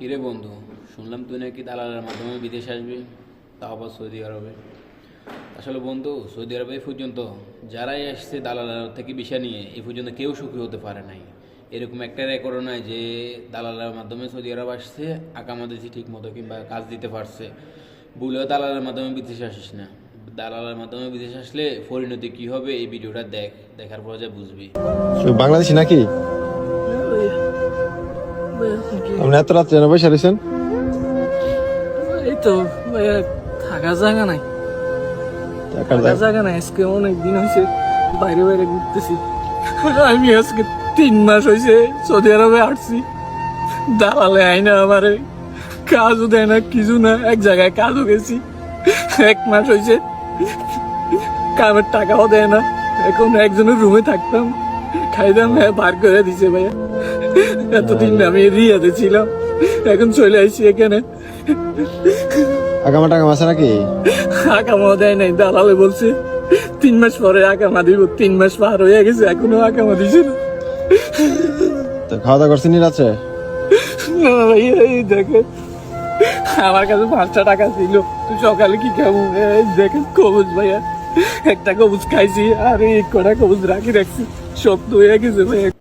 কিরে বন্ধু, শুনলাম তুই নাকি দালালের মাধ্যমে বিদেশ আসবি, তাও আবার সৌদি আরবে। আসলে বন্ধু, সৌদি আরবে এই পর্যন্ত যারাই আসছে দালালের থেকে বিষা নিয়ে, এই পর্যন্ত কেউ সুখী হতে পারে নাই। এরকম একটা রেকর্ডও নয় যে দালালের মাধ্যমে সৌদি আরব আসছে আকামা দিয়েছি ঠিক মতো কিংবা কাজ দিতে পারছে। ভুলেও দালালের মাধ্যমে বিদেশে আসিস না। দালালের মাধ্যমে বিদেশ আসলে পরিণতি কী হবে, এই ভিডিওটা দেখ, দেখার পর যা বুঝবি। বাংলাদেশি নাকি? আপনি এত রাত্রে যেন বসে রয়েছেন? এই তো থাকার জায়গা নাই। থাকার জায়গা? নাই আজকে অনেক দিন হয়েছে বাইরে বাইরে ঘুরতেছি। আমি আজকে তিন মাস হয়েছে সৌদি আরবে আসছি। দালালে আইনা আমারে কাজও দেয় না কিছু না এক জায়গায় কাজও গেছি। এক মাস হয়েছে কামের টাকাও দেয় না। এখন একজনের রুমে থাকতাম খাইতাম হ্যাঁ বার করে দিছে ভাইয়া। এতদিন আমি রিয়াতে ছিলাম। এখন চলে আসছি এখানে। আগামা টাকা আছে নাকি? আকামা দেয় নাই দালালে বলছে তিন মাস পরে আকামা দিব তিন মাস পার হয়ে গেছে এখনও আকামা দিছে না। তো খাওয়া দাওয়া করছেন রাত্রে না ভাই এই দেখে আমার কাছে পাঁচটা টাকা ছিল তুই সকালে কি খাব? দেখে কবুজ ভাইয়া একটা কবুজ খাইছি আর এই কটা কবুজ রাখি রাখছি সব তো হয়ে গেছে ভাইয়া